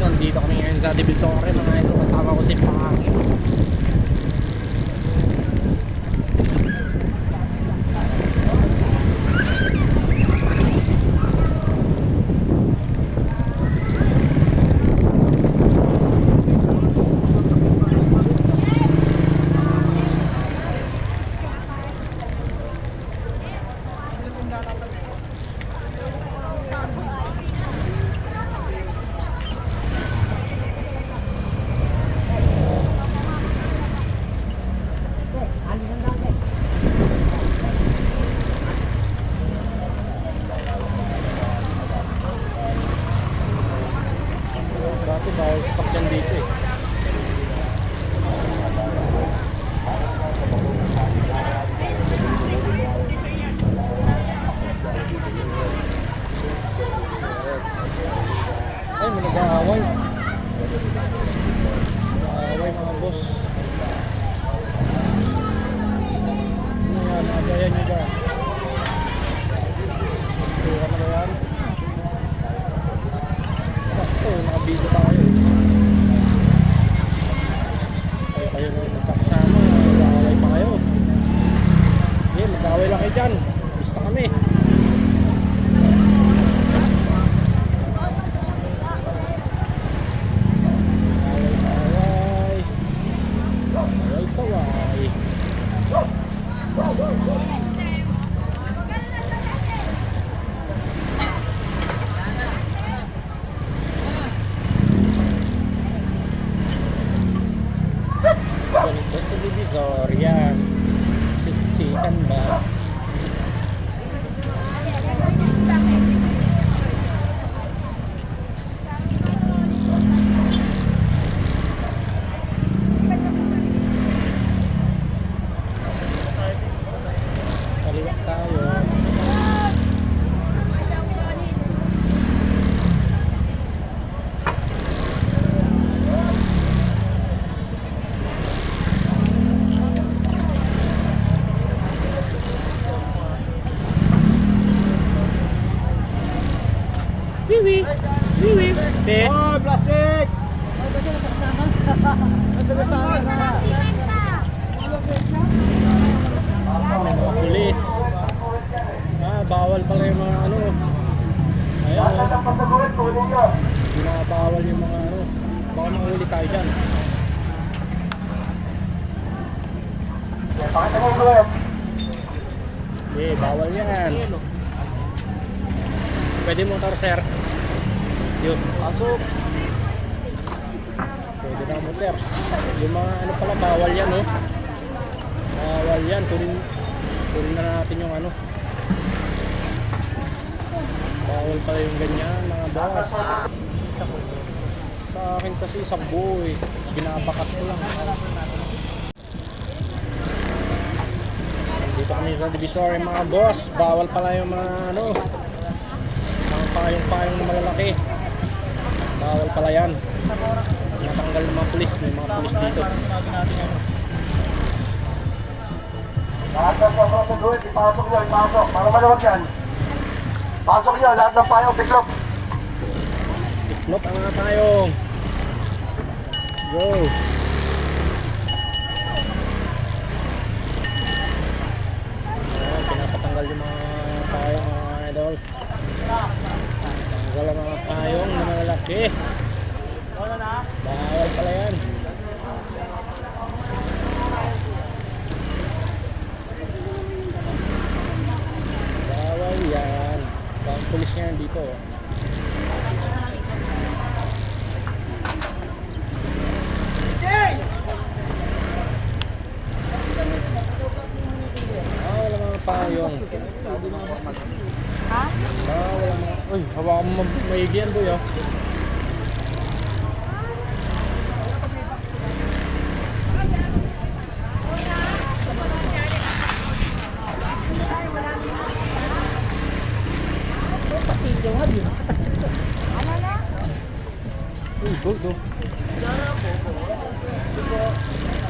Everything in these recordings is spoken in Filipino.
nandito kami ngayon sa Divisoria mga ito kasama ko si Pangangin. Dati bawal sasakyan dito eh. Ay, may nag-aaway mga boss. Ano yan? Nagayan nyo ba? Tura na ba yan? Sakto, nakabito tayo. Kayo kayo na magkakasama, mag-aaway pa kayo. Hindi, mag-aaway lang kayo dyan. Gusto kami. Away, away. Away, kaway. Ganito sa Divisoria. Siksikan ba? Kaliwa tayo. Wiwi. Wiwi. Te. Oh, plastic! May mga pulis. Ah, bawal pala yung mga ano. Ayan, oh. Binabawal yung mga ano. Baka mahuli tayo dyan. Hindi, bawal yan. Pwede motor, sir. Yun. Pasok! Motor. Yung mga ano pala, bawal yan, oh. Bawal yan. Kunin, kunin na natin yung ano. Bawal pala yung ganyan, mga boss. Sa akin kasi isang buhay. Binabakat ko lang. Dito kami sa Divisory mga boss. Bawal pala yung mga ano. Mga payong-payong na malalaki. Bawal pala yan. Natanggal ng mga pulis. May mga pulis dito. Lahat ng sobrang sa gawin, ipasok nyo, ipasok. Para maluwag yan. Pasok nyo, lahat ng payong tiklop. Iknot ang mga tayong. Let's go. Ayan, pinapatanggal yung mga tayong mga idol. Tanggal ang mga tayong na malalaki. Bawal pala yan. Bawal yan. Bawal pulis nga yan dito. oh. Ah, wala mga payong. Ha? Ah, wala mga... Uy, hawakan mo ma- maigi yan, boy. Uy, gold, oh.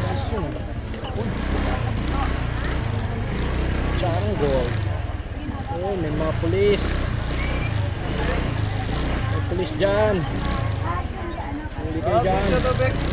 Ayos yun, ah. Uy. Jungle. Oh, may mga alis dyan. Hindi kayo dyan.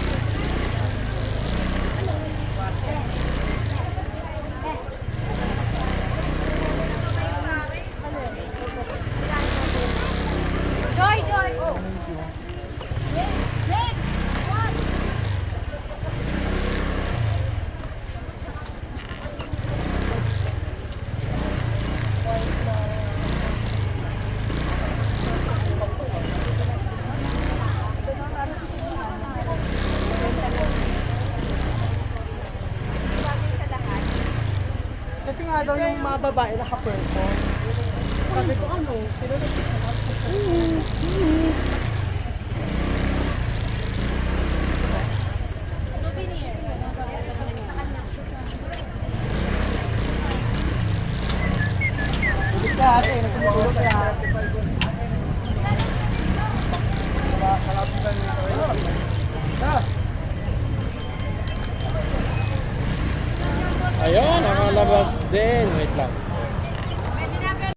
Nga daw yung mga babae naka-purple. Sabi ko ano, nagtumutulog ka. Ayun, nakalabas din. Wait lang.